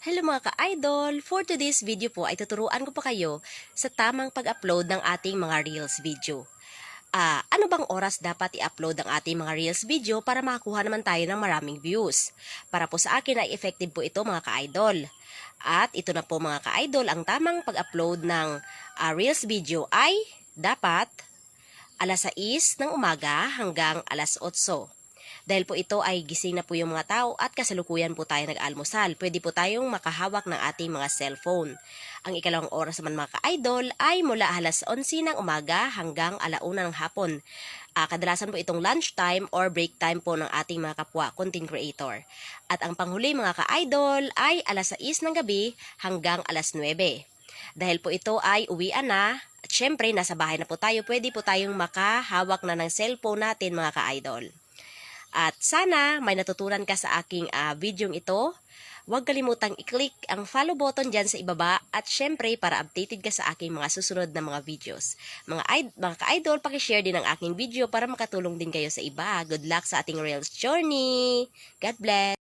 Hello mga ka-idol! For today's video po ay tuturuan ko pa kayo sa tamang pag-upload ng ating mga Reels video. Ah, ano bang oras dapat i-upload ang ating mga Reels video para makakuha naman tayo ng maraming views? Para po sa akin ay effective po ito mga ka-idol. At ito na po mga ka-idol, ang tamang pag-upload ng ah, Reels video ay dapat alas 6 ng umaga hanggang alas 8. Dahil po ito ay gising na po yung mga tao at kasalukuyan po tayo nag-almusal. Pwede po tayong makahawak ng ating mga cellphone. Ang ikalawang oras naman mga ka-idol ay mula alas 11 ng umaga hanggang alauna ng hapon. Ah, kadalasan po itong lunchtime or break time po ng ating mga kapwa content creator. At ang panghuli mga ka-idol ay alas 6 ng gabi hanggang alas 9. Dahil po ito ay uwian na, at syempre nasa bahay na po tayo, pwede po tayong makahawak na ng cellphone natin mga ka-idol. At sana may natutunan ka sa aking ah, videong ito. Huwag kalimutang i-click ang follow button dyan sa ibaba at syempre para updated ka sa aking mga susunod na mga videos. Mga, id- mga ka-idol, pakishare din ang aking video para makatulong din kayo sa iba. Good luck sa ating Rails journey! God bless!